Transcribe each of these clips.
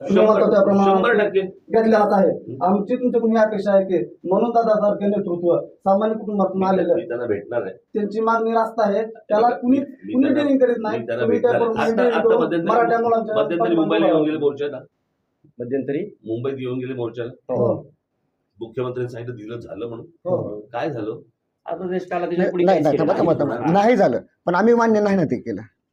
त्याप्रमाणे घेतलेलाच आहे. आमची तुमच्याकडून ही अपेक्षा आहे की म्हणून दादासारखे नेतृत्व सामान्य कुटुंबातून आलेलं मी त्यांना भेटणार आहे. त्यांची मागणी रास्त आहे. त्याला कुणी कुणी डेअरिंग करीत नाही. मराठा मुलांच्या मध्यंतरी मुंबईला येऊन गेले मोर्चाला. मध्यंतरी? मुंबईत येऊन गेले मोर्चाला. हो. मुख्यमंत्र्यांनी सांगितलं दिलं झालं म्हणून. हो. काय झालं? आता देश काला नाही झालं. पण आम्ही मान्य नाही ना ते केलं.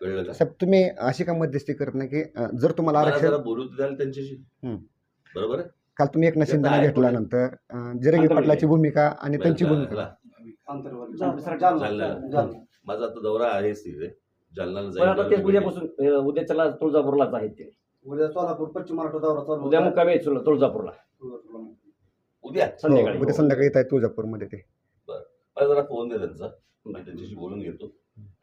कळलं का साहेब तुम्ही अशी का मध्यस्थी करत नाही की अं, जर तुम्हाला मला आरक्षण जरा बोलू द्याल त्यांच्याशी हम्म. बरोबर आहे काल तुम्ही एक नशिंदाने आहे घेतल्यानंतर अं, जिरंगी. पाटलाची भूमिका आणि त्यांची भूमिका. जालना. जालना. जालना. माझा आता दौरा आहेच तिथे जालनाला पण आता तेच जाईल उद्यापासून अं, उद्या चला तुळजापूरलाच आहेत ते उद्या सोलापूर पश्चिम महाराष्ट्र दौरा चालू उद्या होता. मुक्कामी आहेत तुळ- तुळजापूरला उद्या हो, संध्याकाळी उद्या संध्याकाळी येत आहे तुळजापूरमध्ये ते मला जरा फोन दे त्यांचा मी त्यांच्याशी बोलून घेतो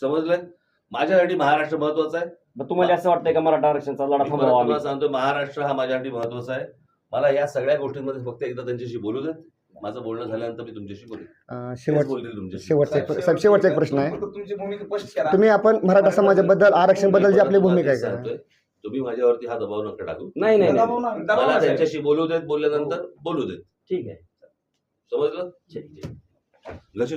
समजलं? माझ्यासाठी महाराष्ट्र महत्त्वाचा आहे. मग तुम्हाला असं वाटतंय का मराठा आरक्षणचा लढा मी परत थांबवा आम्ही? तुम्हाला सांगतो महाराष्ट्र हा माझ्यासाठी महत्त्वाचा आहे. मला या सगळ्या गोष्टींमध्ये फक्त एकदा त्यांच्याशी बोलू देत. माझं बोलणं झाल्यानंतर मी तुमच्याशी बोलेन. अं, तेच शेवट बोलतील तुमच्याशी. शेवटचा एक साहेब, शेवटचा एक प्रश्न आहे. तुमची भूमिका स्पष्ट करा. तुम्ही आपण मराठा समाजाबद्दल आरक्षणबद्दल जी आपली भूमिका आहे का? सांगतोय. तुम्ही माझ्यावरती हा दबाव नका टाकू. नाही नाही मला. त्यांच्याशी बोलू देत बोलल्यानंतर बोलू देत. ठीक आहे. समजलं? ठीक. लक्ष